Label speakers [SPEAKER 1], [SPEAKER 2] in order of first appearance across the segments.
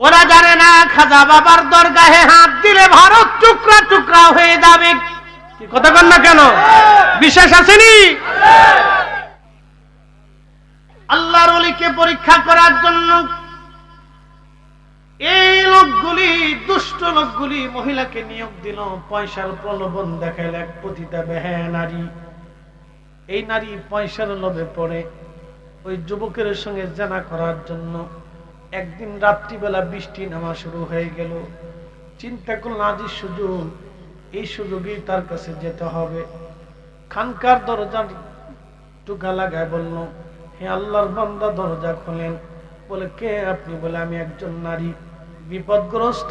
[SPEAKER 1] ওরা জানে না, খাজা বাবার দরগাহে হাত দিলে ভারত টুকরা টুকরা হয়ে যাবে। কথা কন না কেন? বিশ্বাস আসেনি? আল্লাহর অলিকে পরীক্ষা করার জন্য এই লোকগুলি, দুষ্ট লোকগুলি মহিলাকে নিয়োগ দিল, পয়সার প্রলোভন দেখাইল এক পতিতা বেহা নারী। এই নারী পয়সার লোভে পড়ে। ওই যুবকের সঙ্গে জানা করার জন্য একদিন রাত্রিবেলা বৃষ্টি নামা শুরু হয়ে গেল। চিন্তা করল আজ সুযোগ, এই সুযোগেই তার কাছে যেতে হবে। খানকার দরজার টুকা লাগায় বলল, হে আল্লাহর বান্দা, দরজা খোলেন। বলে, কে আপনি? বলে, আমি একজন নারী। বিপদগ্রস্ত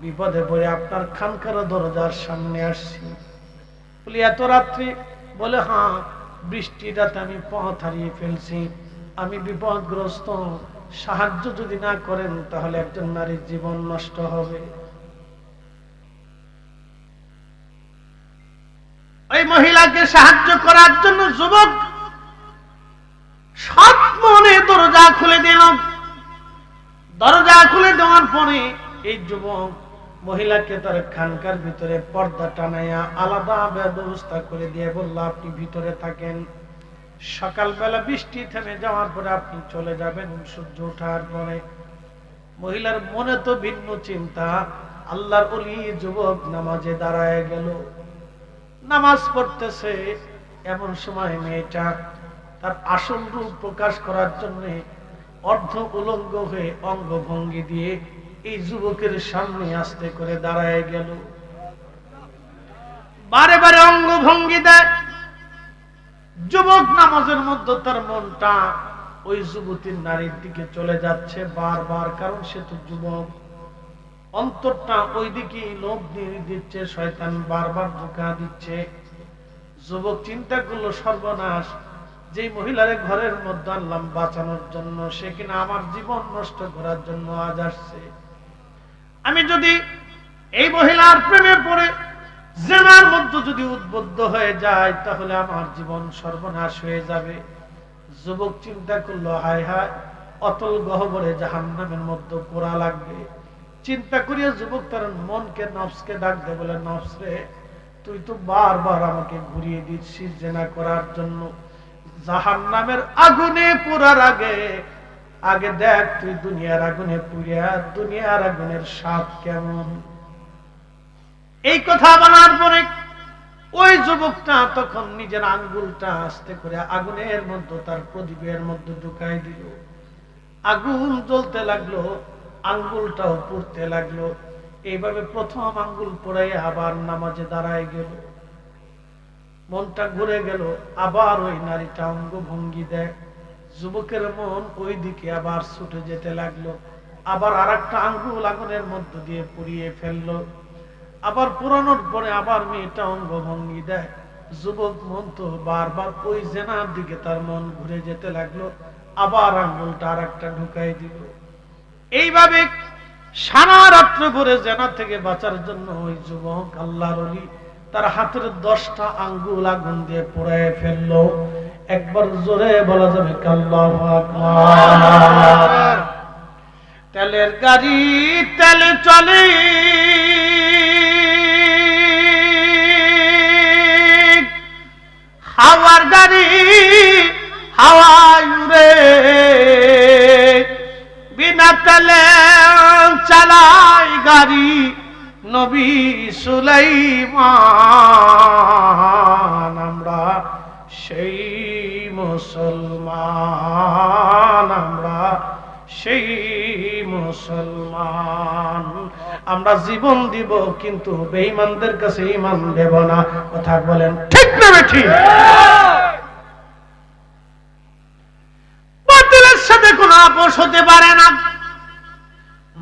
[SPEAKER 1] বিপদে পড়ে আপনার খানকার দরজার সামনে আসছি। বলি, এত রাত্রি? বলে হ্যাঁ বৃষ্টির রাতে আমি পথ হারিয়ে ফেলছি। আমি বিপদগ্রস্ত সাহায্য যদি না করেন, তাহলে একজন নারীর জীবন নষ্ট হবে। ওই মহিলাকে সাহায্য করার জন্য যুবক সৎ মনে দরজা খুলে দিল। দরজা খুলে দেওয়ার পরে এই যুবক মহিলাকে তার খানকার ভিতরে পর্দা টানাইয়া আলাদা ব্যবস্থা করে দিয়ে বলল, আপনি ভিতরে থাকেন। সকালবেলা বৃষ্টি থেমে যাওয়ার পরে আপনি চলে যাবেন সূর্য ওঠার পরে। মহিলার মনে তো ভিন্ন চিন্তা। আল্লাহর অলি যুবক নামাজে দাঁড়ায় গেল। নামাজ পড়তেছে, এমন সময় মেয়েটা তার আসল রূপ প্রকাশ করার জন্য অর্ধ উলঙ্গ হয়ে অঙ্গভঙ্গি দিয়ে এই যুবকের সামনে আসতে করে দাঁড়ায় গেল। বারে বারে অঙ্গভঙ্গি দেয়। যুবক নামাজের মধ্যে তার মনটা ওই যুবতীর নারীর দিকে চলে যাচ্ছে বারবার, কারণ সে তো যুবক। অন্তরটা ওই দিকে লোভ দিচ্ছে, শয়তান বারবার ধোকা দিচ্ছে। যুবক চিন্তা করল, সর্বনাশ যে মহিলারে ঘরের মধ্যে আনলাম বাঁচানোর জন্য, সে কিনা আমার জীবন নষ্ট করার জন্য আজ আসছে। আমি যদি এই মহিলার প্রেমে পড়ে জেনার মধ্যে যদি উদ্বুদ্ধ হয়ে যায়, তাহলে আমার জীবন সর্বনাশ হয়ে যাবে। যুবক চিন্তা করল, হায় হায় অতল গহবরে জাহান নামের মধ্যে পোড়া লাগবে। চিন্তা করিয়া যুবক তার মনকে, নফসকে ডাক দে বলে নফস রে তুই তো বারবার আমাকে ঘুরিয়ে দিচ্ছিস জেনা করার জন্য। জাহান নামের আগুনে পোড়ার আগে আগে দেখ তুই দুনিয়ার আগুনে পুড়িয়া, দুনিয়ার আগুনের স্বাদ কেমন? এই কথা বলার পরে ওই যুবকটা তখন নিজের আঙ্গুলটা আস্তে করে আগুনের মধ্যে, তার প্রদীপের মধ্যে ঢুকাই দিল। আগুন জ্বলতে লাগল, আঙ্গুলটাও পড়তে লাগল। এইভাবে প্রথম আঙ্গুল পড়াই আবার নামাজে দাঁড়ায় গেল। মনটা ঘুরে গেল, আবার ওই নারীটা অঙ্গ ভঙ্গি দেয়। যুবকের মন ওই দিকে আবার ছুটে যেতে লাগল, আবার আর একটা আঙ্গুল আগুনের মধ্য দিয়ে পুড়িয়ে ফেলল। আবার পুরানোর পরে আবার মেয়েটা অঙ্গ ভঙ্গি দেয়। যুবক মন তো বারবার ওই জেনার দিকে তার মন ঘুরে যেতে লাগল, আবার আঙ্গুলটা আর একটা ঢুকাই দিল। এইভাবে সারা রাত্র ভরে জেনা থেকে বাঁচার জন্য ওই যুবক আল্লাহর অলি তার হাতের দশটা আঙ্গুল আগুন দিয়ে পোড়ায় ফেলল। একবার জোরে বলা যাবে তেলের গাড়ি তেলে চলে। তেলে চালাই গাড়ি নবী সুলাইমান, আমরা সেই মুসলমান, আমরা সেই মুসলমান। আমরা জীবন দিব, কিন্তু বেঈমানদের কাছে ইমান দেব না। কথা বলেন, ঠিক না ঠিক? বাতিলের সাথে কোনো আপোষ হতে পারে না।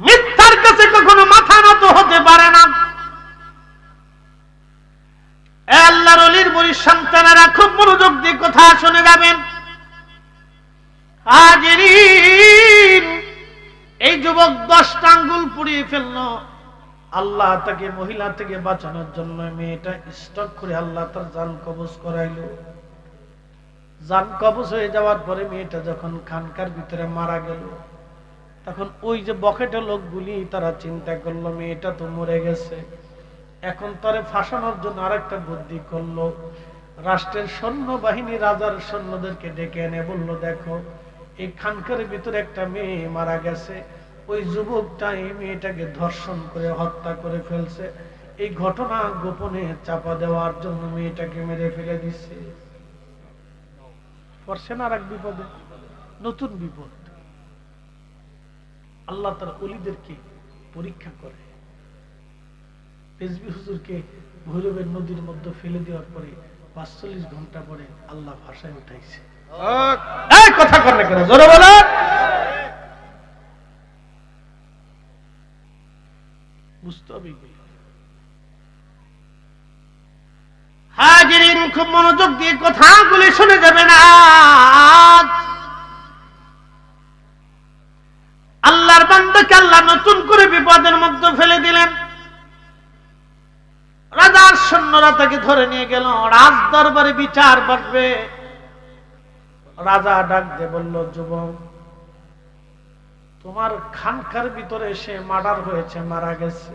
[SPEAKER 1] মিথ্যার কাছে কখনো মাথা নত হতে পারে না। আল্লাহর অলির বলি সন্তানেরা খুব মনোযোগ দিয়ে কথা শুনে যাবেন। এই যুবক দশটা আঙ্গুল পুড়িয়ে ফেলল। আল্লাহ তাকে, মহিলা থেকে বাঁচানোর জন্য মেয়েটা স্টক করে আল্লাহ তার জান কবজ করাইলো। জান কবজ হয়ে যাওয়ার পরে মেয়েটা যখন খানকার ভিতরে মারা গেল তখন ওই যে বকেটে লোকগুলি তারা চিন্তা করল, মেয়েটা তো মরে গেছে। এখন তারে ফাঁসানোর জন্য আরেকটা বুদ্ধি করল। রাষ্ট্রের সৈন্য বাহিনী রাজার সৈন্যদেরকে ডেকে এনে বলল, দেখো, এই খানকার ভিতরে একটা মেয়ে মারা গেছে। ওই যুবকটা এই মেয়েটাকে ধর্ষণ করে হত্যা করে ফেলছে। এই ঘটনা গোপনে চাপা দেওয়ার জন্য মেয়েটাকে মেরে ফেলে দিচ্ছে পড়ছেন আর এক বিপদে? নতুন বিপদ। আল্লাহ তার অলিদেরকে পরীক্ষা করে। রেজবি হুজুরকে ভৈরবের নদীর মধ্যে ফেলে দেওয়ার পরে পাঁচচল্লিশ ঘণ্টা পরে আল্লাহ ভাষায় উঠাইছে। কথা কর না জোরে বলো। বুঝতে হবে হাজিরিন খুব মনোযোগ দিয়ে কথাগুলি শুনে যাবেন আজ। আল্লাহর বান্দাকে আল্লাহ নতুন করে বিপদের মধ্যে ফেলে দিলেন। রাজার সৈন্যরা তাকে ধরে নিয়ে গেল। রাজ দরবারে বিচার বসবে রাজা ডাক দিয়ে বলল, যুবক, তোমার খানকার ভিতরে সে মার্ডার হয়েছে, মারা গেছে।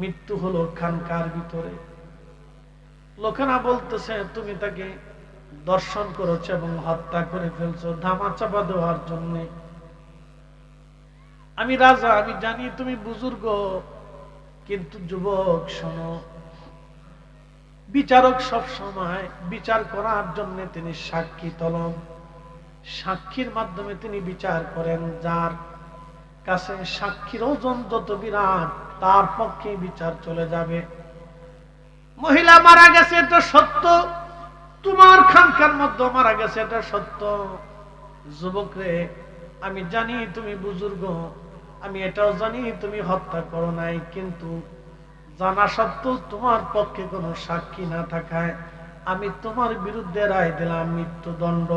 [SPEAKER 1] মৃত্যু হলো খানকার ভিতরে। লোকেরা বলতেছে, তুমি তাকে দর্শন করেছ এবং হত্যা করে ফেলছো ধামা চাপা দেওয়ার জন্য। আমি রাজা, আমি জানি তুমি বুজুর্গ, কিন্তু যুবক, শোনো। বিচারক সব সময় বিচার করার জন্য তিনি সাক্ষী তলব। সাক্ষীর মাধ্যমে তিনি বিচার করেন, যার কাছে সাক্ষীর ওজন যত বিরাট, তার পক্ষে বিচার চলে যাবে। মহিলা মারা গেছে, এটা সত্য। তোমার খানকার মধ্যে মারা গেছে, এটা সত্য। যুবক রে আমি জানি তুমি বুজুর্গ আমি এটাও জানি, তুমি হত্যা করো নাই, কিন্তু জানা সত্ত্বেও তোমার পক্ষে কোনো সাক্ষী না থাকায় আমি তোমার বিরুদ্ধে রায় দিলাম মৃত্যুদণ্ড।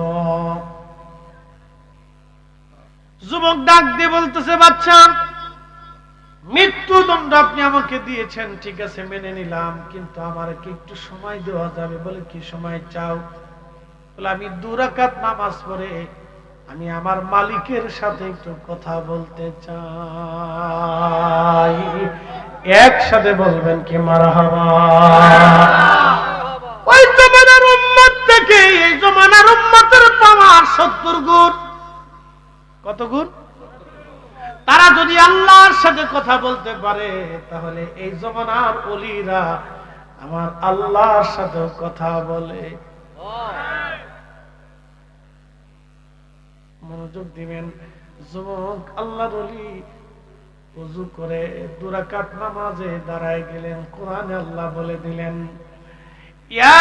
[SPEAKER 1] যুবক ডাক দিয়ে বলতেছে, বাচ্চা, মৃত্যুদণ্ড আপনি আমাকে দিয়েছেন, ঠিক আছে, মেনে নিলাম, কিন্তু আমার কি একটু সময় দেওয়া যাবে বলে কি সময় চাও? বলে, আমি দুরাকাত নামাজ পড়ে আমি আমার মালিকের সাথে একটু কথা বলতে চাই। একসাথে বলবেন কি মারা ওই জমানার উম্মত থেকে, এই জমানার উম্মতের পাওয়ার সত্তর গুণ। কত গুণ? তারা যদি আল্লাহর সাথে কথা বলতে পারে, তাহলে এই জমানার অলিরা আমার আল্লাহর সাথে কথা বলে। মনোযোগ দিবেন। যুবক, আল্লাহর অলি উজু করে দুরাকাত নামাজে দাঁড়ায় গেলেন, কোরআনে আল্লাহ বলে দিলেন, ইয়া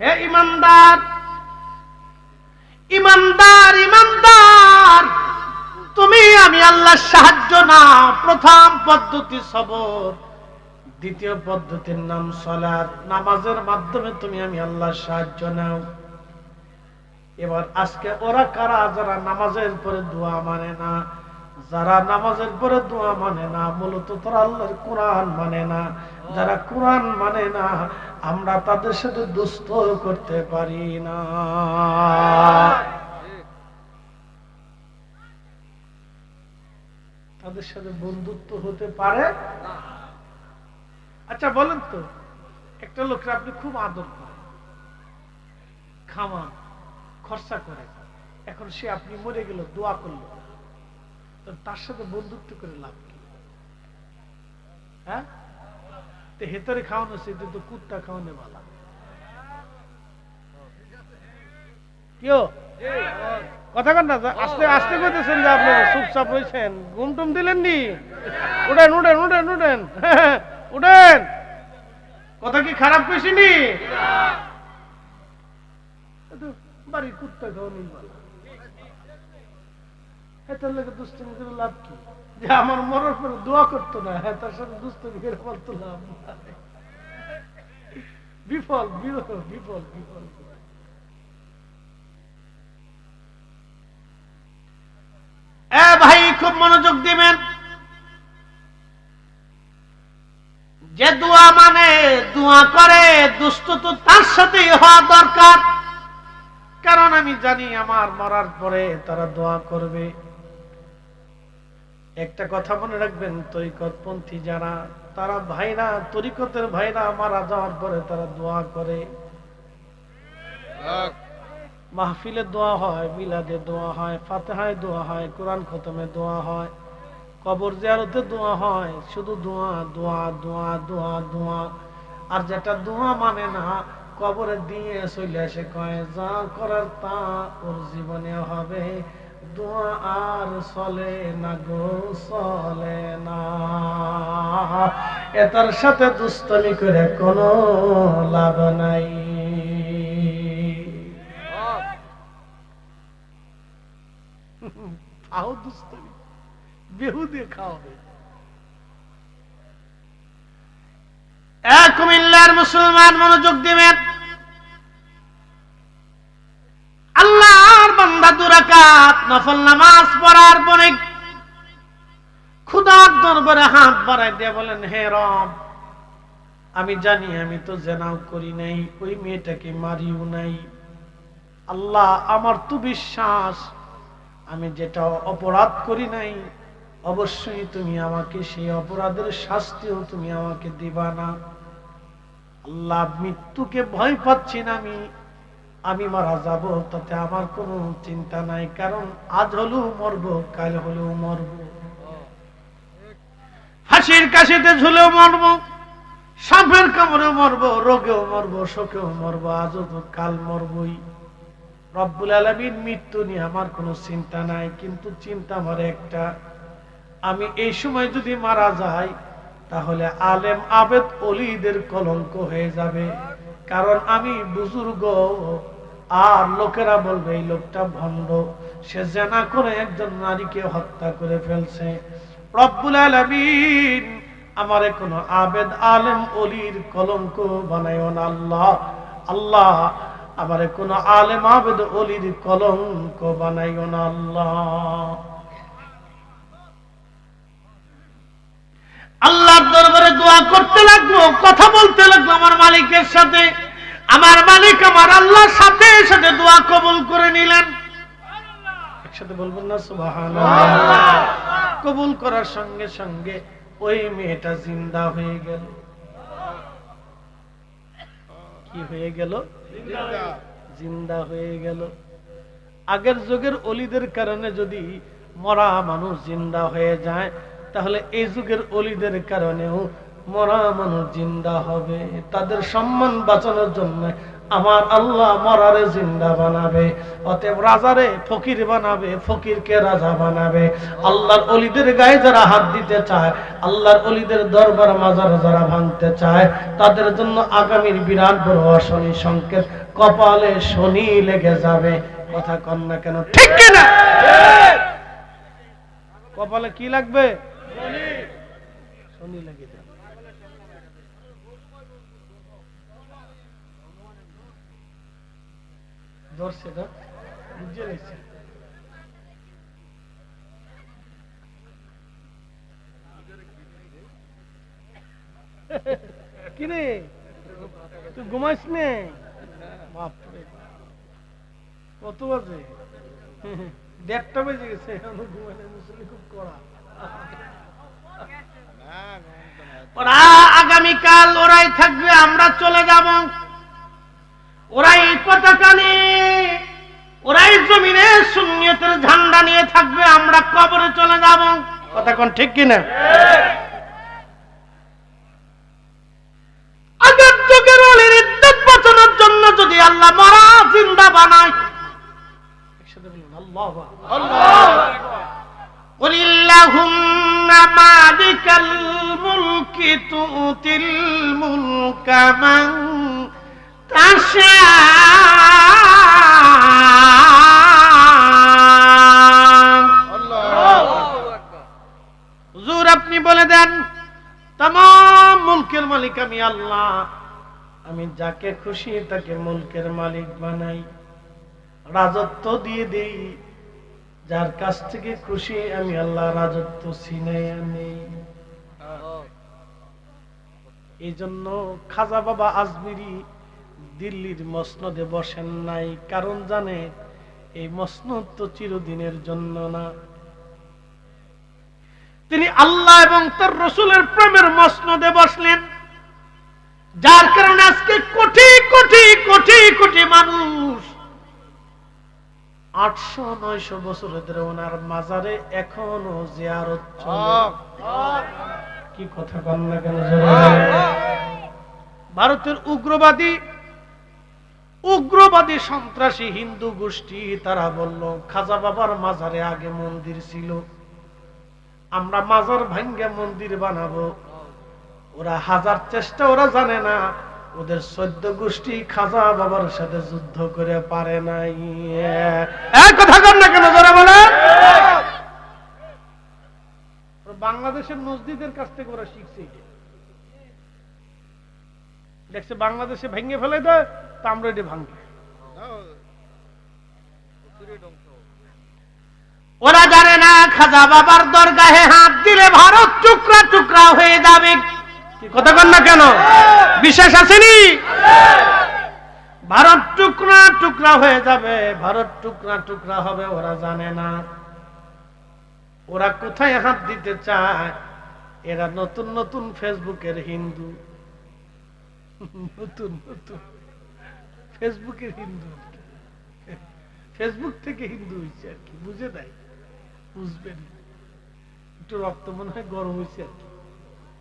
[SPEAKER 1] হে ইমানদার ইমানদার ইমানদার। তুমি আমি সাহায্য নাও প্রথম পদ্ধতি সবর। দ্বিতীয় পদ্ধতির নাম সলাদ নামাজের মাধ্যমে তুমি আমি সাহায্য নাও। এবার আজকে ওরা কারা, যারা নামাজের পরে দোয়া মানে না, যারা নামাজের পরে দোয়া মানে না, মূলত তারা আল্লাহর কোরআন মানে না। যারা কোরআন মানে না, আমরা তাদের সাথে দুস্থ করতে পারি না। তাদের সাথে বন্ধুত্ব হতে পারে? আচ্ছা বলেন তো, একটা লোককে আপনি খুব আদর করেন, খামান, খরচা করে। এখন সে আপনি মরে গেল, দোয়া করল। তার সাথে বন্ধুত্ব করে লাভ কি? হ্যাঁ? তো হেতরে খাওয়ানো সেটা তো কুত্তা খাওয়ানো বালা কথা যে চুপচাপ ঘুম টুম উঠেন কথা কি খারাপ কইছিনি বাড়ি কুত্তা খাওয়ানি বালা হেতার লেগে দুষ্টমি করে লাভ কি? যে আমার মরার পরে দোয়া করতো না হ্যাঁ তার সাথে দুষ্টমি করে বলতো লাভ বিফল বিফল বিফল। বিফল ভাই, খুব মনোযোগ দিবেন। যে দোয়া মানে দোয়া করে, দুষ্ট তো তার সাথেই হওয়া দরকার। কারণ আমি জানি আমার মরার পরে তারা দোয়া করবে। একটা কথা মনে রাখবেন, তরিকতপন্থী যারা, তারা ভাইরা, তরিকতের ভাইরা মারা যাওয়ার পরে তারা দোয়া করে। মাহফিলে দোয়া হয়, মিলাদে দোয়া হয়, ফাতেহায় দোয়া হয়, কোরআন খতমে দোয়া হয়, কবর জিয়ারতে দোয়া হয়, শুধু দোয়া দোয়া দোয়া দোয়া দোয়া। আর যেটা দোয়া মানে না, কবরে দিয়ে চলে আসে কয়, যা করার তা ওর জীবনে হবে। দোয়া আর চলে না গো চলে না। এটার সাথে দুস্তমি করে কোনো লাভ নাই। আও দুস্তমি বেহুদে খাওয়াবে। কুমিল্লার মুসলমান মনোযোগ দিবেন। আল্লাহর বান্দা দুরাকাত নফল নামাজ পড়ার পরে খুদার দরবারে হাত বাড়াই দিয়ে বলেন, হে রব, আমি জানি আমি তো জেনাও করি নাই, ওই মেয়েটাকে মারিও নাই। আল্লাহ, আমার তো বিশ্বাস, আমি যেটা অপরাধ করি নাই, অবশ্যই তুমি আমাকে সেই অপরাধের শাস্তিও তুমি আমাকে দিবা না। আল্লাহ, মৃত্যুকে ভয় পাচ্ছি না আমি। আমি মারা যাব, তাতে আমার কোনো চিন্তা নাই, কারণ আজ হলেও মরবো, কাল হলেও মরবো। ফাঁসির কাশিতে ঝুলেও মরবো, সাপের কামড়েও মরবো, রোগেও মরবো, শোকেও মরবো, আজও তো কাল মরবই। রব্বুল আলমীর মৃত্যু নিয়ে আমার কোনো চিন্তা নাই, কিন্তু চিন্তা আমার একটা, আমি এই সময় যদি মারা যাই, তাহলে আলেম আবেদ অলিদের কলঙ্ক হয়ে যাবে। কারণ আমি বুজুর্গ, আর লোকেরা বলবে, এই লোকটা ভণ্ড। সে জেনা করে একজন নারীকে হত্যা করে ফেলছে। রব্বুল আলমিন আমারে কোনো আবেদ আলেম অলির কলঙ্ক বানাইও না আল্লাহ। আল্লাহ আমারে কোনো আলেম আবেদ অলির কলঙ্ক না আল্লাহ। আল্লাহর দরবারে দোয়া করতে লাগল, কথা বলতে লাগল আমার মালিকের সাথে। আমার মালিক আমার আল্লাহর সাথে সাথে দোয়া কবুল করে নিলেন। একসাথে বলবেন না কবুল করার সঙ্গে সঙ্গে ওই মেয়েটা জিন্দা হয়ে গেল। কি হয়ে গেল? জিন্দা হয়ে গেল। আগের যুগের অলিদের কারণে যদি মরা মানুষ জিন্দা হয়ে যায় তাহলে এই যুগের অলিদের কারণেও মরা মানুষ জিন্দা হবে। তাদের সম্মান বাঁচানোর জন্য আমার আল্লাহ মরারে জিন্দা বানাবে। অতএব রাজারে ফকির বানাবে, ফকিরকে রাজা বানাবে। আল্লাহর অলিদের গায়ে যারা হাত দিতে চায়, আল্লাহর অলিদের দরবার মাজার যারা ভাঙতে চায়, তাদের জন্য আগামীর বিরাট বড় অশনি সংকেত কপালে শনি লেগে যাবে। কথা কন না কেন? ঠিক কিনা? কপালে কি লাগবে? শনি লেগে যাবে ধরছে না বুঝে নিচ্ছে কিরে? তুই ঘুমাইস নে? বাপরে কত বাজে দেড়টা বেজে গেছে ঘুমাইলে মুসলি খুব কড়া। ওরা আগামীকাল ওরাই থাকবে, আমরা চলে যাব। ওরাই পতাকা নিয়ে, ওরাই জমিনে শূন্যতের ঝান্ডা নিয়ে থাকবে, আমরা কবরে চলে যাব। কথা কোন ঠিক কিনা? আগের যুগের অলির ইজ্জত বাঁচানোর জন্য যদি আল্লাহ মরা জিন্দা বানায়, একসাথে বলুন تؤتي الملك من تشاء হুজুর আপনি বলে দেন তাম মুলকের মালিক আমি আল্লাহ আমি যাকে খুশি তাকে মুলকের মালিক বানাই রাজত্ব দিয়ে দেই যার কাছ থেকে খুশি আমি আল্লাহ রাজত্ব ছিনাই আনি এই জন্য খাজা বাবা আজমিরি দিল্লির মসনদে বসেন নাই। কারণ জানে, এই মসনদ তো চিরদিনের জন্য না। তিনি আল্লাহ এবং তার রসুলের প্রেমের মসনদে বসলেন। যার কারণে আজকে কোটি কোটি কোটি কোটি মানুষ আটশো, নয়শো বছর ধরে ওনার মাজারে এখনও জিয়ারত চলে। কি কথা বল না কেন ভারতের উগ্রবাদী উগ্রবাদী সন্ত্রাসী হিন্দু গোষ্ঠী তারা বলল খাজা বাবার মাজারে আগে মন্দির ছিল। আমরা মাজার ভাঙ্গে মন্দির বানাবো। ওরা হাজার চেষ্টা ওরা জানে না ওদের চোদ্দ গোষ্ঠী খাজা বাবার সাথে যুদ্ধ করে পারে নাই। কথা কর না কেন যারা বলে বাংলাদেশের মসজিদের কাছ থেকে ওরা শিখছে। দেখছে বাংলাদেশে ভেঙে ফেলে দেয় তা আমরা এটা ভাঙবে ওরা জানে না, খাজা বাবার দরগাহে হাত দিলে ভারত টুকরা টুকরা হয়ে যাবে। কথা কন না কেন? বিশ্বাস আসেনি ভারত টুকরা টুকরা হয়ে যাবে, ভারত টুকরা টুকরা হবে, ওরা জানে না। ওরা কোথায় হাত দিতে চায়? এরা নতুন নতুন ফেসবুকের হিন্দু। নতুন নতুন ফেসবুকের হিন্দু। ফেসবুক থেকে হিন্দু হয়েছে আর কি, বুঝে দেয় বুঝবেন একটু রক্ত মনে হয় গরম হয়েছে আর কি।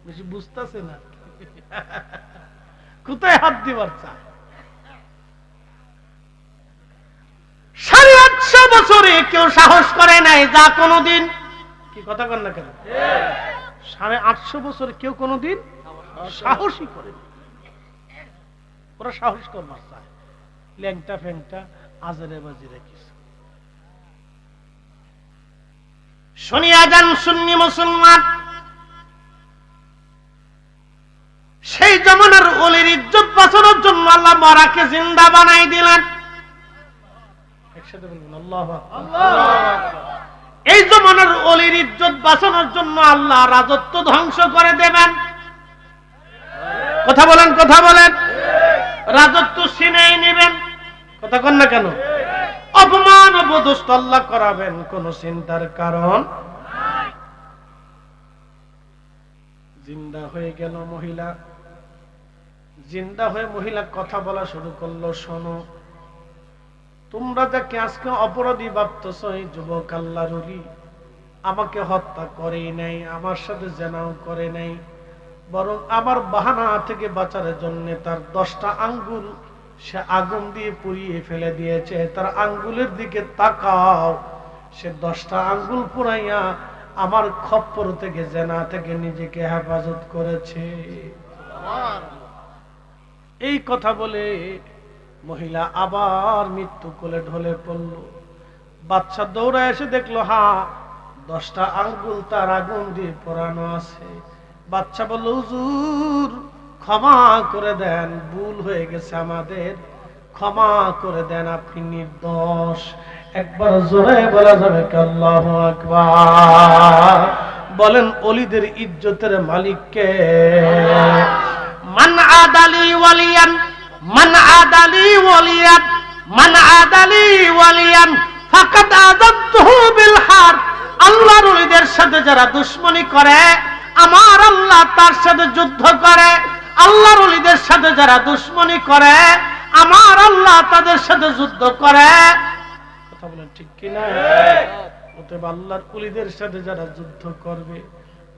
[SPEAKER 1] বেশি বুঝতেছে না কোথায় হাত দিবার চায়? সাড়ে আটশো বছরে কেউ সাহস করে নাই যা কোনোদিন কি কথা কন না কেন? সাড়ে আটশো বছরে কেউ কোনোদিন সাহসই করে ওরা সাহস করবার চায় ল্যাংটা ফ্যাংটা আজারে বাজিরে কিছু। শুনিয়া যান মুসলমান, সেই জমানার অলির ইজ্জত বাঁচানোর জন্য আল্লাহ জিন্দা বানাই দিলেন। একসাথে বলবেন আল্লাহ এই জমানার অলির ইজ্জত বাঁচানোর জন্য আল্লাহ রাজত্ব ধ্বংস করে দেবেন। কথা বলেন কথা বলেন। রাজত্ব সিনেই নেবেন। কথা কন না কেন? অপমান অবদুষ্ট আল্লাহ করাবেন কোন চিন্তার কারণ জিন্দা হয়ে গেল মহিলা। জিন্দা হয়ে মহিলা কথা বলা শুরু করল, শোনো। তোমরা যাকে আজকে অপরাধী ভাবতেছ এই যুবক আল্লাহ রুলি আমাকে হত্যা করেই নাই আমার সাথে জেনাও করে নাই বরং আমার বাহানা থেকে বাঁচার জন্য তার দশটা আঙ্গুল সে আগুন দিয়ে পুড়িয়ে ফেলে দিয়েছে। তার আঙ্গুলের দিকে তাকাও সে দশটা আঙ্গুল পুরাইয়া আমার খপ্পর থেকে জেনা থেকে নিজেকে হেফাজত করেছে। এই কথা বলে মহিলা আবার মৃত্যু কোলে ঢলে পড়ল। বাচ্চা দৌড়ে এসে দেখল, হা, দশটা আঙ্গুল তার আগুন দিয়ে পোড়ানো আছে। বাচ্চা বলল, হুজুর, ক্ষমা করে দেন, ভুল হয়ে গেছে আমাদের। ক্ষমা করে দেন আপনি নির্দোষ। একবার জোরে বলা যাবে আল্লাহু আকবার। বলেন, অলিদের ইজ্জতের মালিককে। মান আদালি ওয়ালিয়ান মান আদালি ওয়ালিয়ান মান আদালি ওয়ালিয়ান ফাকাদ আযাবতুহু বিল হার আল্লাহর ওলিদের সাথে যারা দুশমনি করে, আমার আল্লাহ তার সাথে যুদ্ধ করে। আল্লাহর ওলিদের সাথে যারা দুশমনি করে, আমার আল্লাহ তাদের সাথে যুদ্ধ করে। কথা বলেন ঠিক কিনা? অতএব আল্লাহর কুলিদের সাথে যারা যুদ্ধ করবে,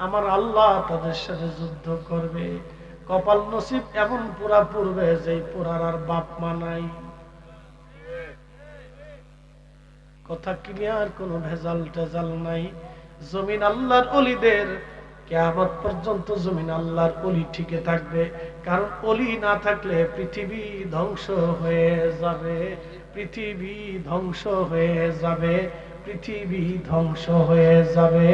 [SPEAKER 1] আমার আল্লাহ তাদের সাথে যুদ্ধ করবে। কপাল নসিব এমন পুরা পূর্বে যে পুরার আর বাপ মা নাই। কথা ক্লিয়ার কোন ভেজাল টেজাল নাই। জমিন আল্লাহর অলিদের, কেয়ামত পর্যন্ত জমিন আল্লাহর অলি ঠিকে থাকবে। কারণ অলি না থাকলে পৃথিবী ধ্বংস হয়ে যাবে। পৃথিবী ধ্বংস হয়ে যাবে। পৃথিবী ধ্বংস হয়ে যাবে।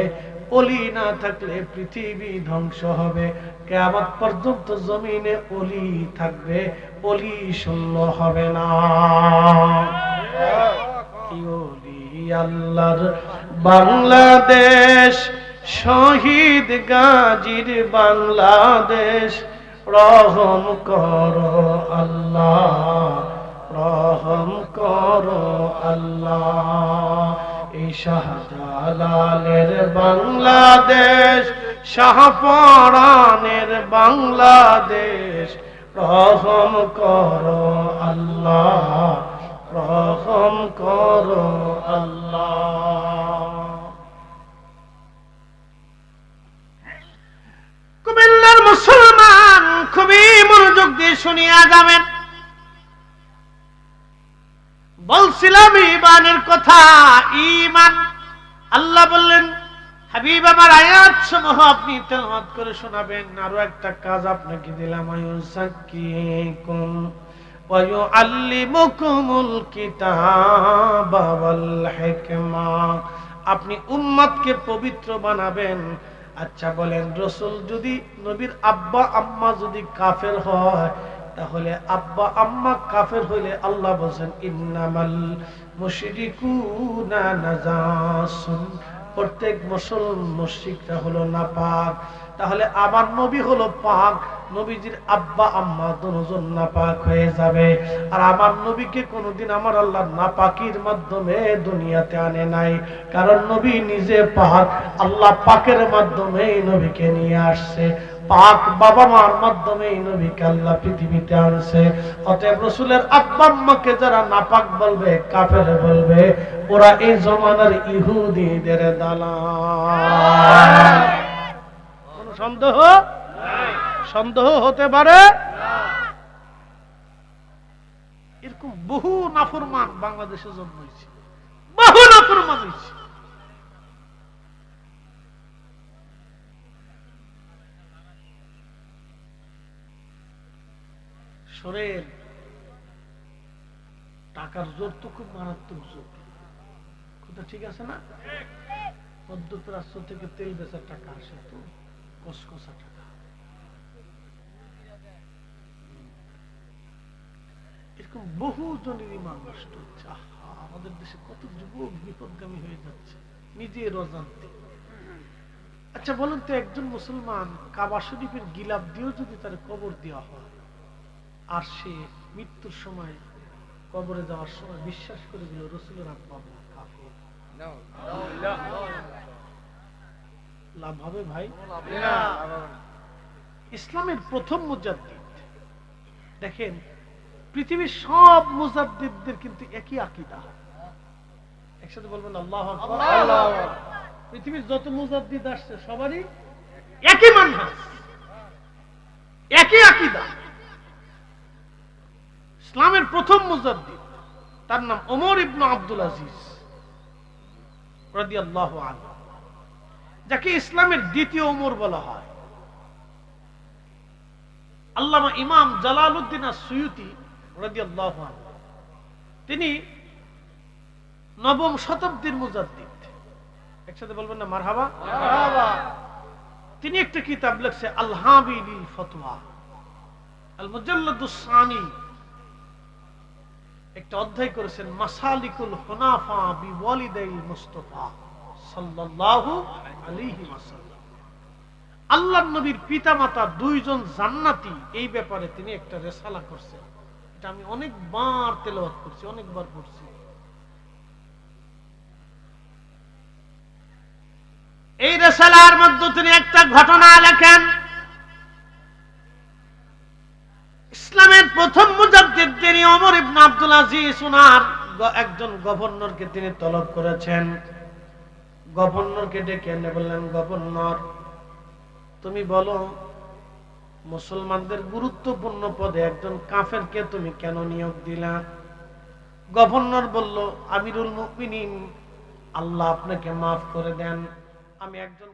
[SPEAKER 1] অলি না থাকলে পৃথিবী ধ্বংস হবে। কেয়ামত পর্যন্ত জমিনে অলি থাকবে, অলি শূন্য হবে না। কি অলি আল্লাহর? বাংলাদেশ শহীদ গাজীর বাংলাদেশ। রহম কর আল্লাহ, রহম করো আল্লাহ। এই শাহজালালের বাংলাদেশ, শাহপরানের বাংলাদেশ। রহম করো আল্লাহ, রহম করো আল্লাহ। কুমিল্লার মুসলমান খুবই মনোযোগ দিয়ে শুনিয়া যাবেন। বলছিলাম ইমানের কথা ইমান আল্লাহ বললেন, হাবিব, আমার আয়াত সমূহ আপনি তেলাওয়াত করে শোনাবেন। আরও একটা কাজ আপনাকে দিলাম, আয়ুসাক্কিকুম ওয়া ইউআল্লিমুকুমুল কিতাবা আপনি উম্মতকে পবিত্র বানাবেন। আচ্ছা বলেন, রসুল যদি, নবীর আব্বা, আম্মা যদি কাফের হয় তাহলে আব্বা, আম্মা কাফের হইলে আল্লাহ বলছেন, ইন্নামাল মুশরিকুনা নাজাসুন। প্রত্যেক মুসলমান মুশরিকরা হলো নাপাক। তাহলে আমার নবী হলো পাক, নবীজির আব্বা, আম্মা দুজন নাপাক হয়ে যাবে। আর আমার নবীকে কোনোদিন আমার আল্লাহ নাপাকির মাধ্যমে দুনিয়াতে আনে নাই। কারণ নবী নিজে পাক, আল্লাহ পাকের মাধ্যমে নবীকে নিয়ে আসছে। পাক বাবা মার মাধ্যমে আল্লাহ পৃথিবীতে আনছে। অতএব রসুলের আব্বা আম্মাকে যারা নাপাক বলবে, কাফের বলবে, ওরা এই জমানার ইহুদিদের দালাল। সন্দেহ? সন্দেহ হতে পারে? এরকম বহু নাফরমান বাংলাদেশে জন্ম হয়েছে। বহু নাফরমান হয়েছে। সরের টাকার জোর তো খুব মারাত্মক জোর। কথা ঠিক আছে না? মধ্যপ্রাচ্য থেকে তেল বেচার টাকা আসে তো, কসকসা টাকা। এরকম বহু জনের ইমান নষ্ট হচ্ছে। আমাদের দেশে কত যুবক বিপদগামী হয়ে যাচ্ছে নিজের অজান্তে আচ্ছা বলুন তো, একজন মুসলমান কাবা শরীফের গিলাপ দিয়েও যদি তার কবর দেওয়া হয় আর সে মৃত্যুর সময় কবরে যাওয়ার সময় বিশ্বাস করে দিল রসুলের আব্বা। লাভ হবে ভাই? ইসলামের প্রথম মুজাদ্দিদ। দেখেন পৃথিবীর সব মুজাদ্দিদদের কিন্তু একই আকিদা। একসাথে বলবেন আল্লাহ পৃথিবীর যত মুজাদ্দিদ আসছে সবারই একই মানহাজ। একই আকিদা। ইসলামের প্রথম মুজাদ্দিদ। তার নাম ওমর ইবনু আব্দুল আজিজ। যাকে ইসলামের দ্বিতীয় ওমর বলা হয়। আল্লামা ইমাম সুয়ুতি রাদিয়াল্লাহু তিনি নবম শতাব্দীর মুজাদ্দিদ। একসাথে বলবেন না মারহাবা? তিনি একটা কিতাব লিখছে আলহাবি লিল ফতোয়া আল মুজাল্লাদুস সানি একটা অধ্যায় করেছেন, মাসালিকুল হুনাফা বি ওয়ালিদাইল মুস্তাফা সাল্লাল্লাহু আলাইহি ওয়াসাল্লাম। আল্লাহর নবীর পিতামাতা দুইজন জান্নাতি, এই ব্যাপারে তিনি একটা রেসালা করছেন। এটা আমি অনেকবার তেলাওয়াত করছি, অনেকবার পড়ছি। এই রেসালার মধ্যে তিনি একটা ঘটনা লেখেন ইসলামের প্রথম মুজাদ্দিদ তিনি ওমর ইবনে আব্দুল আজিজ উনার একজন গভর্নরকে তিনি তলব করেছেন। গভর্নরকে ডেকে এনে বললেন, গভর্নর, তুমি বলো, মুসলমানদের গুরুত্বপূর্ণ পদে একজন কাফেরকে তুমি কেন নিয়োগ দিলা? গভর্নর বলল, আমিরুল মুমিনিন, আল্লাহ আপনাকে মাফ করে দেন। আমি একজন